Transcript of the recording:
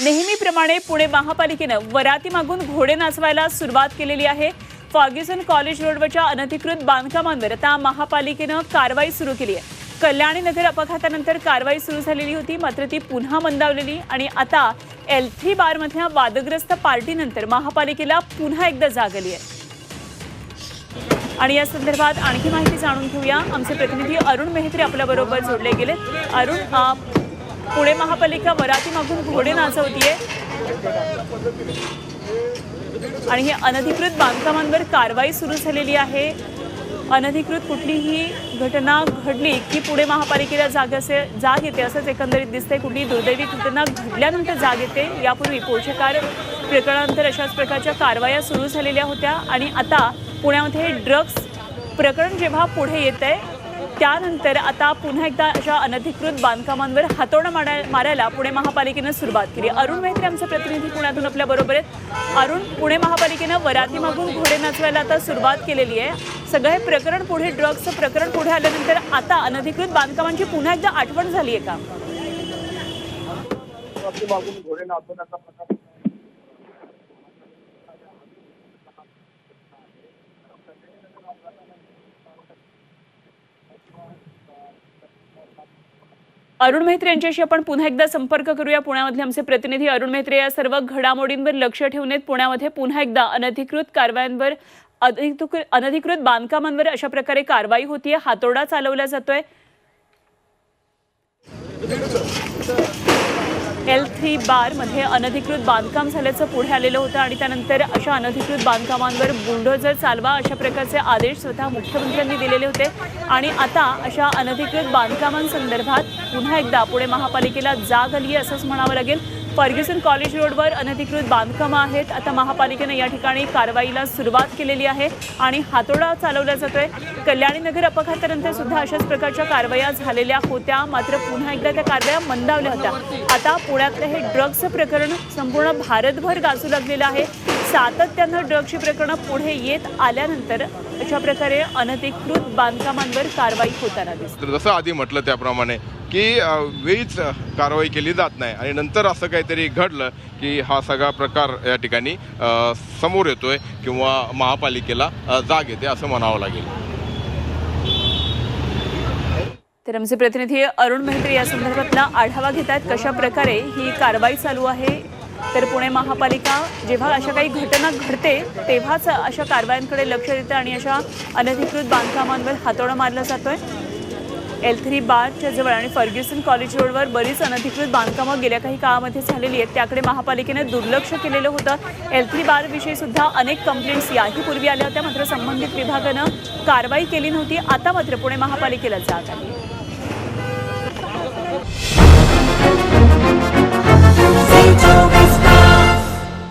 नेहमीप्रमाणे पुणे महापालिकेनं वराती मागून घोडे नाचवायला सुरुवात केलेली आहे. फॉर्ग्युसन कॉलेज रोडवरच्या अनधिकृत बांधकामांवर आता महापालिकेनं कारवाई सुरू केली आहे. कल्याणी नगर अपघातानंतर कारवाई सुरू झालेली होती मात्र ती पुन्हा मंदावलेली आणि आता एल थ्री बारमधल्या वादग्रस्त पार्टीनंतर महापालिकेला पुन्हा एकदा जाग आली आहे. आणि या संदर्भात आणखी माहिती जाणून घेऊया. आमचे प्रतिनिधी अरुण मेहत्रे आपल्याबरोबर जोडले गेले अरुण पुणे महापालिका वराती मागून घोडे नाचवतीये. आणि हे अनधिकृत बांधकामांवर कारवाई सुरू झालेली आहे. अनधिकृत कुठलीही घटना घडली की पुणे महापालिकेला जाग असे जाग येते असंच एकंदरीत दिसते कुठली दुर्दैवी घटना घडल्यानंतर जाग येते. यापूर्वी पोषकार प्रकरणानंतर अशाच प्रकारच्या कारवाया सुरू झालेल्या होत्या. आणि आता पुण्यामध्ये ड्रग्ज प्रकरण जेव्हा पुढे येत आहे त्यानंतर आता पुन्हा एकदा अशा अनधिकृत बांधकामांवर हातोडा मारा मारायला पुणे महापालिकेनं सुरुवात केली. अरुण मेहत्रे आमचे प्रतिनिधी पुण्यातून आपल्या बरोबर आहेत. अरुण पुणे महापालिकेनं वराती मागून घोडे नाचवायला आता सुरुवात केलेली आहे. सगळं हे प्रकरण पुढे ड्रग्जचं प्रकरण पुढे आल्यानंतर आता अनधिकृत बांधकामांची पुन्हा एकदा आठवण झाली आहे का वरती मागून घोडे नाचवण्याचा प्रकार अरुण मेहत्रे यांच्याशी आपण पुन्हा एकदा संपर्क करूया. पुण्यामधले आमचे प्रतिनिधी अरुण मेहत्रे या सर्व घडामोडींवर लक्ष ठेवून पुण्यामध्ये पुन्हा एकदा अनधिकृत कारवायांवर अनधिकृत बांधकामांवर अशा प्रकारे कारवाई होतीये. हातोडा चालवला जातोय. एल थ्री बारमध्ये अनधिकृत बांधकाम झाल्याचं पुढे आलेलं होतं आणि त्यानंतर अशा अनधिकृत बांधकामांवर बुलडोझर चालवा अशा प्रकारचे आदेश स्वतः मुख्यमंत्र्यांनी दिलेले होते. आणि आता अशा अनधिकृत बांधकामांसंदर्भात पुन्हा एकदा पुणे महापालिकेला जाग आली आहे असंच म्हणावं लागेल. फर्ग्युसन कॉलेज रोडवर अनधिकृत बांधकामं आहेत. आता महापालिकेनं या ठिकाणी कारवाईला सुरुवात केलेली आहे आणि हातोडा चालवला जातोय. कल्याणी नगर अपघातानंतर सुद्धा अशाच प्रकारच्या कारवाया झालेल्या होत्या. मात्र पुन्हा एकदा त्या कारवाया मंदावल्या होत्या. आता पुण्यातलं हे ड्रग्जचं प्रकरण संपूर्ण भारतभर गाजू लागलेलं आहे. सातत्यानं ड्रग्जची प्रकरणं पुढे येत आल्यानंतर अशा प्रकारे अनधिकृत बांधकामांवर कारवाई होताना दिसते. जसं आधी म्हटलं त्याप्रमाणे की वेळीच कारवाई केली जात नाही. आणि नंतर असं काहीतरी घडलं की हा सगळा प्रकार या ठिकाणी समोर येतोय किंवा महापालिकेला जाग येते असं म्हणावं लागेल. तर आमचे प्रतिनिधी अरुण मेहत्रे या संदर्भातला आढावा घेत आहेत कशा प्रकारे ही कारवाई चालू आहे. तर पुणे महापालिका जेव्हा अशा काही घटना घडते तेव्हाच अशा कारवायांकडे लक्ष देतं आणि अशा अनधिकृत बांधकामांवर हातोडा मारला जातोय. एल थ्री बारच्या जवळ आणि फर्ग्युसन कॉलेज रोडवर बरीच अनधिकृत बांधकामं गेल्या काही काळामध्ये झालेली आहेत. त्याकडे महापालिकेने दुर्लक्ष केलेलं होतं. एल थ्री सुद्धा अनेक कंप्लेंट्स याही पूर्वी आल्या होत्या. मात्र संबंधित विभागानं कारवाई केली नव्हती. आता मात्र पुणे महापालिकेला जाग आली. आहे